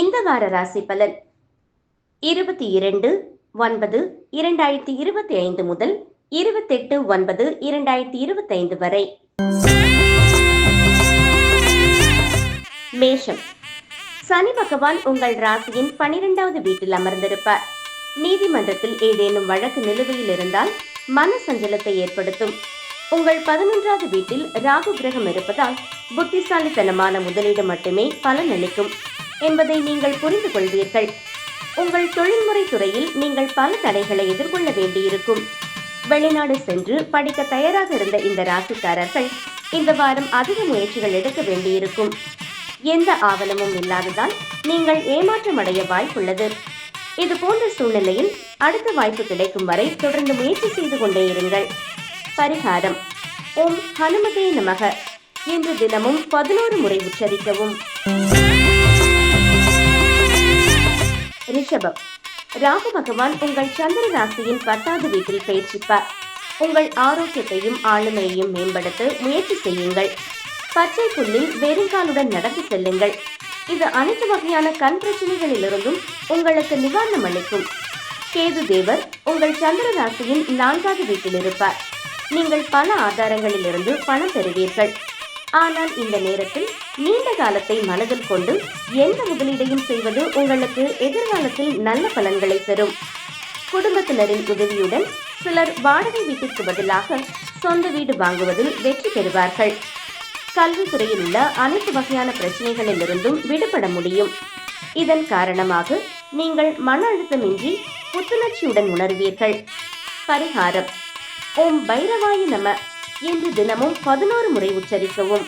இந்த வார ராசி பலன்? இருபத்தி இரண்டு ஒன்பது இரண்டாயிரத்தி இருபத்தி ஐந்து முதல் இருபத்தெட்டு ஒன்பது இரண்டாயிரத்தி இருபத்தி ஐந்து வரை. மேஷம். சனி பகவான் உங்கள் ராசியின் பனிரெண்டாவது வீட்டில் அமர்ந்திருப்பார். நீதிமன்றத்தில் ஏதேனும் வழக்கு நிலுவையில் இருந்தால் மன சஞ்சலத்தை ஏற்படுத்தும். உங்கள் பதினொன்றாவது வீட்டில் ராகு கிரகம் இருப்பதால் புத்திசாலித்தனமான முதலீடு மட்டுமே பலனளிக்கும். என்பதை நீங்கள் புரிந்து கொள்வீர்கள். உங்கள் தொழில்முறை துறையில் நீங்கள் பல தடைகளை எதிர்கொள்ள வேண்டியிருக்கும். வெளிநாடு சென்று படிக்க தயாராக இருந்த இந்த ராசிக்காரர்கள் இந்த வாரம் அதிக முயற்சிகள் எடுக்க வேண்டியிருக்கும். எந்த ஆவலமும் இல்லாததால் நீங்கள் ஏமாற்றம் அடைய வாய்ப்புள்ளது. இது போன்ற சூழ்நிலையில் அடுத்த வாய்ப்பு கிடைக்கும் வரை தொடர்ந்து முயற்சி செய்து கொண்டே இருங்கள். பரிகாரம். ஓம் ஹனுமதே நமக. இன்று தினமும் பதினோரு முறை உச்சரிக்கவும். ரிஷபம். ராகு பகவான் உங்கள் சந்திர ராசியின் பத்தாவது வீட்டில் பயிற்சிப்பார். உங்கள் ஆரோக்கியத்தையும் ஆளுமையையும் மேம்படுத்த முயற்சி செய்யுங்கள். பச்சை புள்ளில் வெறுங்காலுடன் நடந்து செல்லுங்கள். இது அனைத்து வகையான கண் பிரச்சனைகளிலிருந்தும் உங்களுக்கு நிவாரணம் அளிக்கும். கேது தேவர் உங்கள் சந்திர ராசியின் நான்காவது வீட்டில் இருப்பார். நீங்கள் பல ஆதாரங்களிலிருந்து பணம் பெறுவீர்கள். ஆனால் இந்த நேரத்தில் நீண்ட காலத்தை மனதில் கொண்டு எந்த முதலீடையும் செய்வது உங்களுக்கு எதிர்காலத்தில் நல்ல பலன்களை தரும். குடும்பத்தினரின் உதவியுடன் சிலர் வாடகை வீட்டிற்கு பதிலாக சொந்த வீடு வாங்குவதில் வெற்றி பெறுவார்கள். கல்வித்துறையில் உள்ள அனைத்து வகையான பிரச்சனைகளிலிருந்தும் விடுபட முடியும். இதன் காரணமாக நீங்கள் மன அழுத்தமின்றி புத்துணர்ச்சியுடன் உணர்வீர்கள். பரிகாரம். ஓம் பைரவாயி நம என்று தினமும் பதினோரு முறை உச்சரிக்கவும்.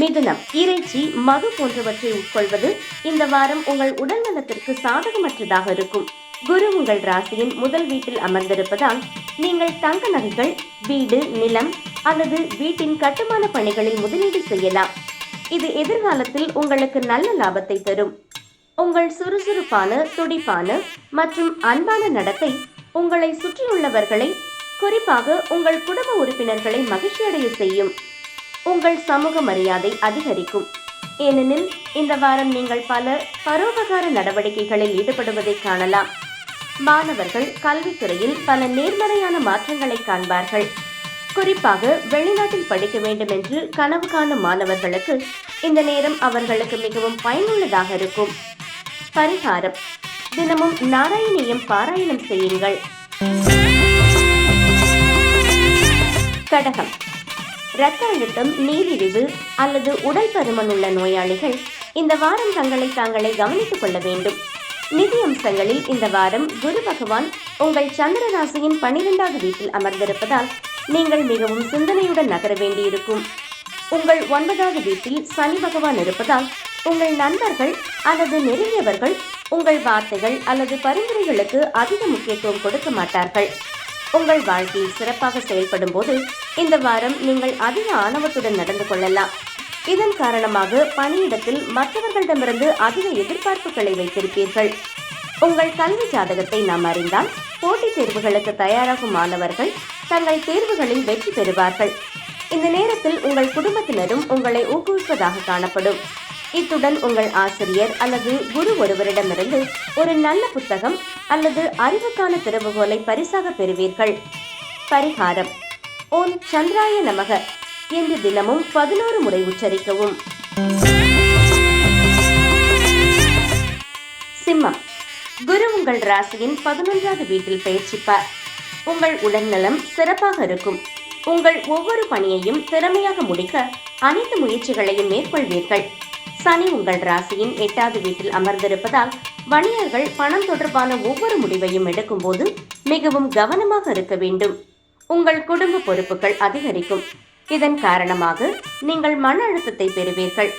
மிதுனம் இறைச்சி மது போன்றவற்றை உட்கொள்வது இந்த வாரம் உங்கள் உடல் நலத்திற்கு சாதகமற்றதாக இருக்கும். குரு உங்கள் ராசியின் முதல் வீட்டில் அமர்ந்திருப்பதால் நீங்கள் தங்க நகைகள் வீடு நிலம் அல்லது வீட்டின் கட்டுமான பணிகளில் முதலீடு செய்யலாம். இது எதிர்காலத்தில் உங்களுக்கு நல்ல லாபத்தை தரும். உங்கள் சுறுசுறுப்பான துடிப்பான மற்றும் அன்பான நடத்தை உங்களை சுற்றியுள்ளவர்களை குறிப்பாக உங்கள் குடும்ப உறுப்பினர்களை மகிழ்ச்சியடைய செய்யும். உங்கள் சமூக மரியாதை அதிகரிக்கும். ஏனெனில் இந்த வாரம் நீங்கள் பல பரோபகார நடவடிக்கைகளில் ஈடுபடுவதை காணலாம். மாணவர்கள் கல்வித்துறையில் பல நேர்மறையான மாற்றங்களை காண்பார்கள். குறிப்பாக வெளிநாட்டில் படிக்க வேண்டும் என்று கனவு காணும் மாணவர்களுக்கு இந்த நேரம் அவர்களுக்கு மிகவும் பயனுள்ளதாக இருக்கும். பரிகாரம் தினமும் நாராயணியம் பாராயணம் செய்யுங்கள். கடகம். இரத்த அழுத்தம் நீரிழிவு அல்லது உடல் பருமன் உள்ள நோயாளிகள் இந்த வாரம் தங்களை தாங்களே கவனித்துக் கொள்ள வேண்டும். நிதி அம்சங்களில் இந்த வாரம் குரு பகவான் உங்கள் சந்திர ராசியின் பனிரெண்டாவது வீட்டில் அமர்ந்திருப்பதால் நீங்கள் மிகவும் சிந்தனையுடன் நகர வேண்டியிருக்கும். உங்கள் ஒன்பதாவது வீட்டில் சனி பகவான் இருப்பதால் உங்கள் நண்பர்கள் அல்லது நெருங்கியவர்கள் உங்கள் வார்த்தைகள் அல்லது பரிந்துரைகளுக்கு அதிக முக்கியத்துவம் கொடுக்க மாட்டார்கள். உங்கள் வாழ்க்கையில் சிறப்பாக செயல்படும் போது இந்த வாரம் நீங்கள் அதிக ஆணவத்துடன் நடந்து கொள்ளலாம். இதன் காரணமாக பணியிடத்தில் மற்றவர்களிடமிருந்து அதிக எதிர்பார்ப்புகளை வைத்திருப்பீர்கள். உங்கள் கல்வி ஜாதகத்தை நாம் அறிந்தால் போட்டித் தேர்வுகளுக்கு தயாராகும் மாணவர்கள் தங்கள் தேர்வுகளில் வெற்றி பெறுவார்கள். இந்த நேரத்தில் உங்கள் குடும்பத்தினரும் உங்களை ஊக்குவிப்பதாக காணப்படும். இத்துடன் உங்கள் ஆசிரியர் அல்லது குரு ஒருவரிடமிருந்து ஒரு நல்ல புத்தகம் அல்லது அறிவுக்கான திறவுகோலை பரிசாக பெறுவீர்கள். பரிகாரம். ஓம் சந்திராய நமக. என்று தினமும் பதினோரு முறை உச்சரிக்கவும். சிம்மம். குரு உங்கள் ராசியின் பதினொன்றாவது வீட்டில் பயிற்சிப்பார் உங்கள் உடல்நலம் சிறப்பாக இருக்கும். உங்கள் ஒவ்வொரு பணியையும் திறமையாக முடிக்க அனைத்து முயற்சிகளையும் மேற்கொள்வீர்கள். சனி உங்கள் ராசியின் எட்டாவது வீட்டில் அமர்ந்திருப்பதால் வணிகர்கள் பணம் தொடர்பான ஒவ்வொரு முடிவையும் எடுக்கும்போது மிகவும் கவனமாக இருக்க வேண்டும். உங்கள் குடும்ப பொறுப்புகள் அதிகரிக்கும். இதன் காரணமாக நீங்கள் மன அழுத்தத்தை பெறுவீர்கள்.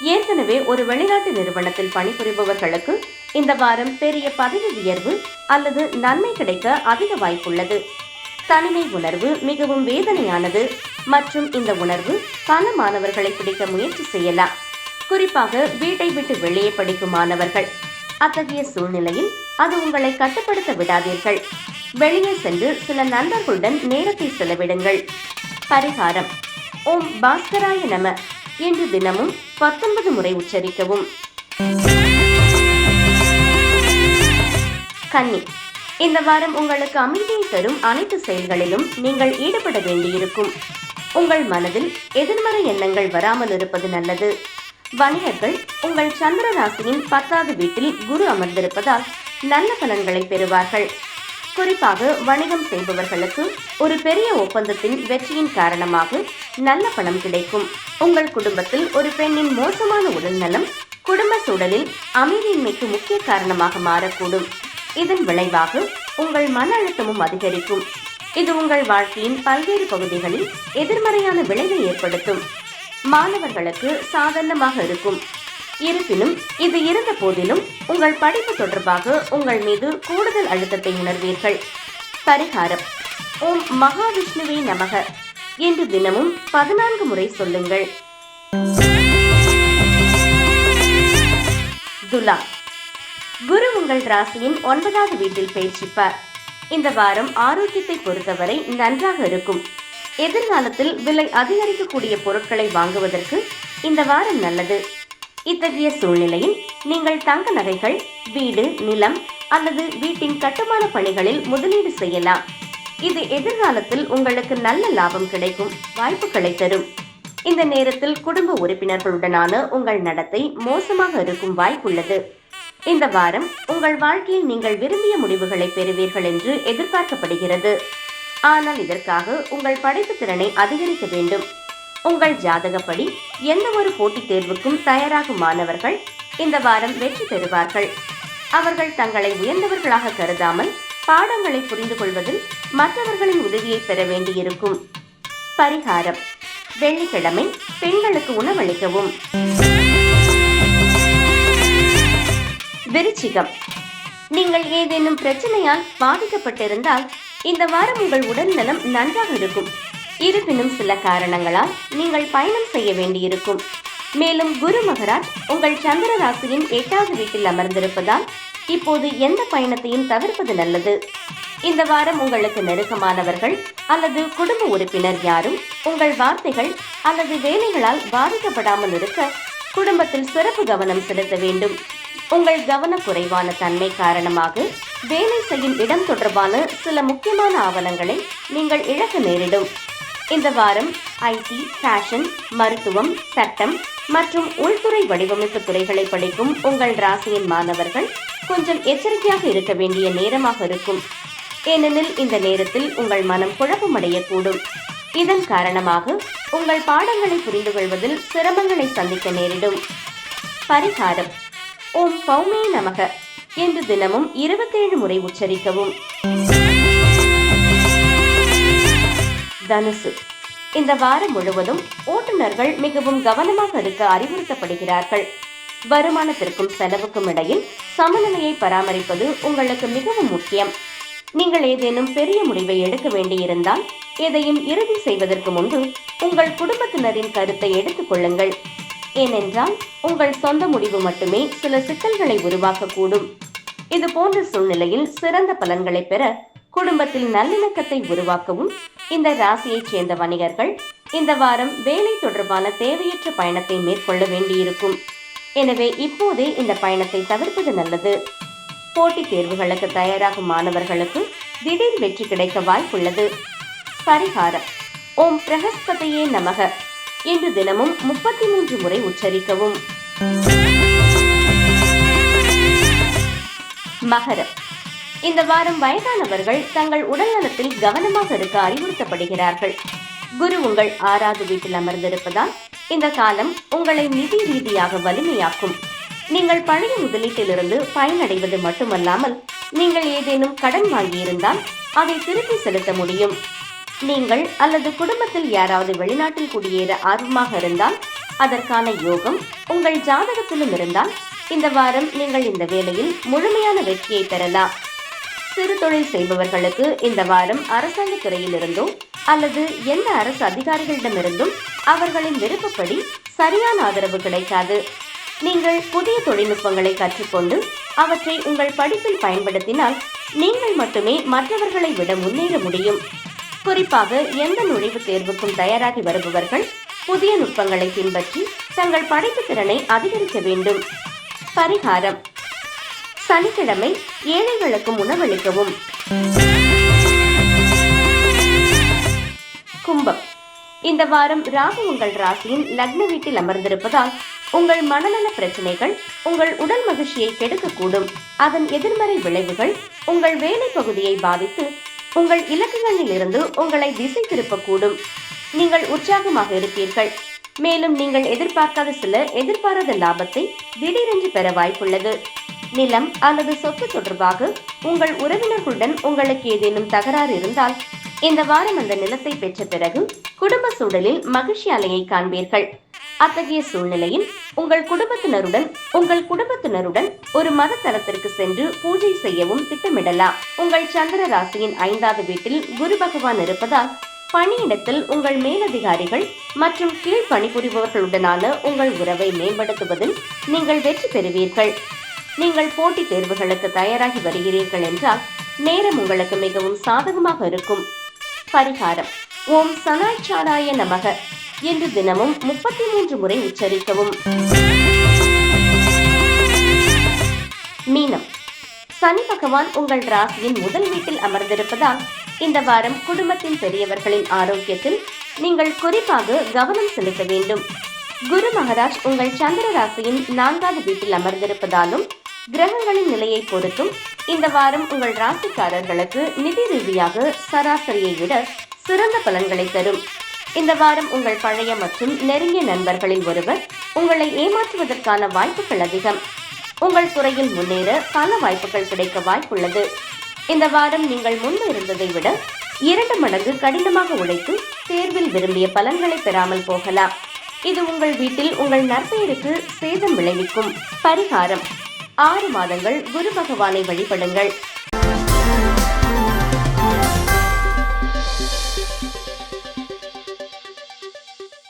ஏற்கனவே ஒரு வெளிநாட்டு நிறுவனத்தில் பணிபுரிபவர்களுக்கு இந்த வாரம் பெரிய பதவி உயர்வு அல்லது நன்மை கிடைக்க அதிக வாய்ப்புள்ளது. தனிமை உணர்வு மிகவும் வேதனையானது மற்றும் இந்த உணர்வு பல மாணவர்களை பிடிக்க முயற்சி செய்யலாம். குறிப்பாக வீட்டை விட்டு வெளியே படிக்கும் மாணவர்கள். அத்தகைய சூழ்நிலையில் அது உங்களை கட்டுப்படுத்த விடாதீர்கள். வெளியே சென்று சில நண்பர்களுடன் நேரத்தை செலவிடுங்கள். பரிகாரம். ஓம் பாஸ்கராய நம. என்று தினமும் பத்தொன்பது முறை உச்சரிக்கவும். கன்னி. இந்த வாரம் உங்களுக்கு அமைதியை தரும் அனைத்து செயல்களிலும் நீங்கள் ஈடுபட வேண்டியிருக்கும். உங்கள் மனதில் எதிர்மறை எண்ணங்கள் வராமல் இருப்பது நல்லது. வணிகர்கள் உங்கள் சந்திர ராசியின் பத்தாவது வீட்டில் குரு அமர்ந்திருப்பதால் நல்ல பலன்களை பெறுவார்கள். குறிப்பாக வணிகம் செய்பவர்களுக்கு ஒரு பெரிய ஒப்பந்தத்தின் வெற்றியின் காரணமாக நல்ல பணம் கிடைக்கும். உங்கள் குடும்பத்தில் ஒரு பெண்ணின் மோசமான உடல்நலம் குடும்ப சூழலில் அமைதியின்மைக்கு முக்கிய காரணமாக மாறக்கூடும். இதன் விளைவாக உங்கள் மன அழுத்தமும் அதிகரிக்கும். இது உங்கள் வாழ்க்கையின் பல்வேறு பகுதிகளில் எதிர்மறையான விளைவை ஏற்படுத்தும். மாணவர்களுக்கு சாதாரணமாக இருக்கும். இருப்பினும் இது இருந்த போதிலும் உங்கள் படிப்பு தொடர்பாக உங்கள் மீது கூடுதல் அழுத்தத்தை உணர்வீர்கள். பரிகாரம். ஓம் மகாவிஷ்ணுவே நமக. என்று தினமும் பதினான்கு முறை சொல்லுங்கள். துலா. குரு உங்கள் ராசியின் ஒன்பதாவது வீட்டில் பயிற்சிப்பார். இந்த வாரம் ஆரோக்கியத்தை பொறுத்தவரை நன்றாக இருக்கும். எதிர்காலத்தில் விலை அதிகரிக்கக்கூடிய பொருட்களை வாங்குவதற்கு இந்த வாரம் நல்லது. இத்தகைய சூழ்நிலையில் நீங்கள் தங்க நகைகள் வீடு நிலம் அல்லது வீட்டின் கட்டுமான பணிகளில் முதலீடு செய்யலாம். இது எதிர்காலத்தில் உங்களுக்கு நல்ல லாபம் கிடைக்கும் வாய்ப்புகளை தரும். இந்த நேரத்தில் குடும்ப உறுப்பினர்களுடனான உங்கள் நடத்தை மோசமாக இருக்கும் வாய்ப்புள்ளது. இந்த வாரம் உங்கள் வாழ்க்கையில் நீங்கள் விரும்பிய முடிவுகளை பெறுவீர்கள் என்று எதிர்பார்க்கப்படுகிறது. ஆனால் இதற்காக உங்கள் படைப்பு திறனை அதிகரிக்க வேண்டும். உங்கள் ஜாதகப்படி எந்த ஒரு போட்டித் தேர்வுக்கும் தயாராகும் மாணவர்கள் இந்த வாரம் வெற்றி பெறுவார்கள். அவர்கள் தங்களை உயர்ந்தவர்களாக கருதாமல் பாடங்களை புரிந்து கொள்வதில் மற்றவர்களின் உதவியை பெற வேண்டியிருக்கும். பரிகாரம். வெள்ளிக்கிழமை பெண்களுக்கு உணவளிக்கவும். விருச்சிகம். நீங்கள் ஏதேனும் பிரச்சனையால் பாதிக்கப்பட்டிருந்தால் இந்த வாரம் உங்கள் உடல் நலம் நன்றாக இருக்கும். இருப்பினும் சில காரணங்களால் நீங்கள் பயணம் செய்ய வேண்டியிருக்கும். மேலும் குரு மகராஜ் உங்கள் சந்திர ராசியின் எட்டாவது வீட்டில் அமர்ந்திருப்பதால் இப்போது எந்த பயணத்தையும் தவிர்ப்பது நல்லது. இந்த வாரம் உங்களுக்கு நெருக்கமானவர்கள் அல்லது குடும்ப உறுப்பினர் யாரும் உங்கள் வார்த்தைகள் அல்லது வேலைகளால் பாதிக்கப்படாமல் இருக்க குடும்பத்தில் சிறப்பு கவனம் செலுத்த வேண்டும். உங்கள் கவனக்குறைவான தன்மை காரணமாக வேலை செய்யும் இடம் தொடர்பான சில முக்கியமான ஆவணங்களை நீங்கள் இழக்க நேரிடும். இந்த வாரம் ஐடி ஃபேஷன் மருத்துவம் சட்டம் மற்றும் உள்துறை வடிவமைப்பு துறைகளை படிக்கும் உங்கள் ராசியின் மாணவர்கள் கொஞ்சம் எச்சரிக்கையாக இருக்க வேண்டிய நேரமாக இருக்கும். ஏனெனில் இந்த நேரத்தில் உங்கள் மனம் குழப்பமடையக்கூடும். இதன் காரணமாக உங்கள் பாடங்களை புரிந்து கொள்வதில் சிரமங்களை சந்திக்க நேரிடும். பரிகாரம். ஓம் பௌமே நமக என்று தினமும் இருபத்தேழு முறை உச்சரிக்கவும். தனுசு. இந்த வாரம் முழுவதும் ஓட்டுநர்கள் மிகவும் கவனமாக இருக்க அறிவுறுத்தப்படுகிறார்கள். வருமானத்திற்கும் செலவுக்கும் இடையில் சமநிலையை பராமரிப்பது உங்களுக்கு மிகவும் முக்கியம். நீங்கள் ஏதேனும் பெரிய முடிவை எடுக்க வேண்டியிருந்தால் எதையும் இறுதி செய்வதற்கு முன்பு உங்கள் குடும்பத்தினரின் கருத்தை எடுத்துக் கொள்ளுங்கள். ஏனென்றால் உங்கள் சொந்த முடிவு மட்டுமே சில சிக்கல்களை உருவாக்கக்கூடும். இது போன்ற சூழ்நிலையில் சிறந்த பலன்களை பெற குடும்பத்தில் நல்லிணக்கத்தை உருவாக்கவும் இந்த ராசியைச் சேர்ந்த வணிகர்கள் இந்த வாரம் வேலை தொடர்பான தேவையற்ற பயணத்தை மேற்கொள்ள வேண்டியிருக்கும். எனவே இப்போதே இந்த பயணத்தை தவிர்ப்பது நல்லது. போட்டித் தேர்வுகளுக்கு தயாராகும் மாணவர்களுக்கு திடீர் வெற்றி கிடைக்க வாய்ப்புள்ளது. பரிகாரம். ஓம் பிரகஸ்பதியே நமக. என்று தினமும் முப்பத்தி மூன்று முறை உச்சரிக்கவும். மகரம். இந்த வாரம் வயதானவர்கள் தங்கள் உடல் நலத்தில் கவனமாக இருக்க அறிவுறுத்தப்படுகிறார்கள். குரு உங்கள் ஆறாவது வீட்டில் அமர்ந்திருப்பதால் இந்த காலம் உங்களை நிதி ரீதியாக வலிமையாக்கும். நீங்கள் பழைய முதலீட்டிலிருந்து பயனடைவது மட்டுமல்லாமல் நீங்கள் ஏதேனும் கடன் வாங்கியிருந்தால் அதை திருப்பி செலுத்த முடியும். நீங்கள் அல்லது குடும்பத்தில் யாராவது வெளிநாட்டில் குடியேற ஆர்வமாக இருந்தால் அதற்கான யோகம் உங்கள் ஜாதகத்திலும் இருந்தால் இந்த வாரம் நீங்கள் இந்த வேலையில் முழுமையான வெற்றியை பெறலாம். சிறு தொழில் செய்பவர்களுக்கு இந்த வாரம் அரசாங்க துறையிலிருந்தோ அல்லது எந்த அரசு அதிகாரிகளிடமிருந்தும் அவர்களின் விருப்பப்படி சரியான ஆதரவு கிடைக்காது. நீங்கள் புதிய தொழில்நுட்பங்களை கற்றுக்கொண்டு அவற்றை உங்கள் படிப்பில் பயன்படுத்தினால் நீங்கள் மட்டுமே மற்றவர்களை விட முன்னேற முடியும். குறிப்பாக எந்த நுழைவுத் தேர்வுக்கும் தயாராகி வருபவர்கள் புதிய நுட்பங்களை பின்பற்றி தங்கள் படைப்பு திறனை அதிகரிக்க வேண்டும். பரிகாரம். சனிக்கிழமை ஏழைகளுக்கும் உணவளிக்கவும். கும்பம். இந்த வாரம் ராகு உங்கள் ராசியின் லக்ன வீட்டில் அமர்ந்திருப்பதால் உங்கள் மனநல பிரச்சனைகள் உங்கள் உடல் மகிழ்ச்சியை கெடுக்கக்கூடும். அதன் எதிர்மறை விளைவுகள் உங்கள் வேலை பகுதியை பாதித்து உங்கள் இலக்குகளில் இருந்து உங்களை திசை திருப்பக்கூடும். நீங்கள் உற்சாகமாக இருப்பீர்கள். மேலும் நீங்கள் எதிர்பார்க்காத சில எதிர்பாராத லாபத்தை திடீரென்று பெற வாய்ப்புள்ளது. நிலம் அல்லது சொத்து தொடர்பாக உங்கள் உறவினர்களுடன் உங்களுக்கு ஏதேனும் தகராறு இருந்தால் இந்த வாரம் அந்த நிலத்தை பெற்ற பிறகு குடும்ப சூழலில் மகிழ்ச்சி அலையை காண்பீர்கள். அத்தகைய சூழ்நிலையில் உங்கள் குடும்பத்தினருடன் உங்கள் குடும்பத்தினருடன் ஒரு மத தலத்திற்கு சென்று பூஜை செய்யவும் திட்டமிடலாம். உங்கள் சந்திர ராசியின் ஐந்தாவது வீட்டில் குரு பகவான் இருப்பதால் பணியிடத்தில் உங்கள் மேலதிகாரிகள் மற்றும் கீழ் பணிபுரிபவர்களுடனான உங்கள் உறவை மேம்படுத்துவதில் நீங்கள் வெற்றி பெறுவீர்கள். நீங்கள் போட்டித் தேர்வுகளுக்கு தயாராகி வருகிறீர்கள் என்றால் நேரம் உங்களுக்கு மிகவும் சாதகமாக இருக்கும். பரிகாரம். ஓம் சனாய்ச்சாராய நமக. என்று தினமும் முப்பத்தி மூன்று முறை உச்சரிக்கவும். மீனம் சனி பகவான் உங்கள் ராசியின் முதல் வீட்டில் அமர்ந்திருப்பதால் இந்த வாரம் குடும்பத்தின் பெரியவர்களின் ஆரோக்கியத்தில் நீங்கள் குறிப்பாக கவனம் செலுத்த வேண்டும். குரு மகராஜ் உங்கள் சந்திர ராசியின் நான்காவது வீட்டில் அமர்ந்திருப்பதாலும் கிரகங்களின் நிலையை பொறுத்தும் இந்த வாரம் உங்கள் ராசிக்காரர்களுக்கு நிதி ரீதியாக சராசரியை விட சிறந்த பலன்களை தரும். இந்த வாரம் உங்கள் பழைய மற்றும் நெருங்கிய நண்பர்களில் ஒருவர் உங்களை ஏமாற்றுவதற்கான வாய்ப்புகள் அதிகம். உங்கள் துறையில் முன்னேற பல வாய்ப்புகள் கிடைக்க வாய்ப்புள்ளது. இந்த வாரம் நீங்கள் முன்பு இருந்ததை விட இரண்டு மடங்கு கடினமாக உழைத்து தேர்வில் விரும்பிய பலன்களை பெறாமல் போகலாம். இது உங்கள் வீட்டில் உங்கள் நற்பெயருக்கு சேதம் விளைவிக்கும் பரிகாரம். ஆறு மாதங்கள் குரு பகவானை வழிபடுங்கள்.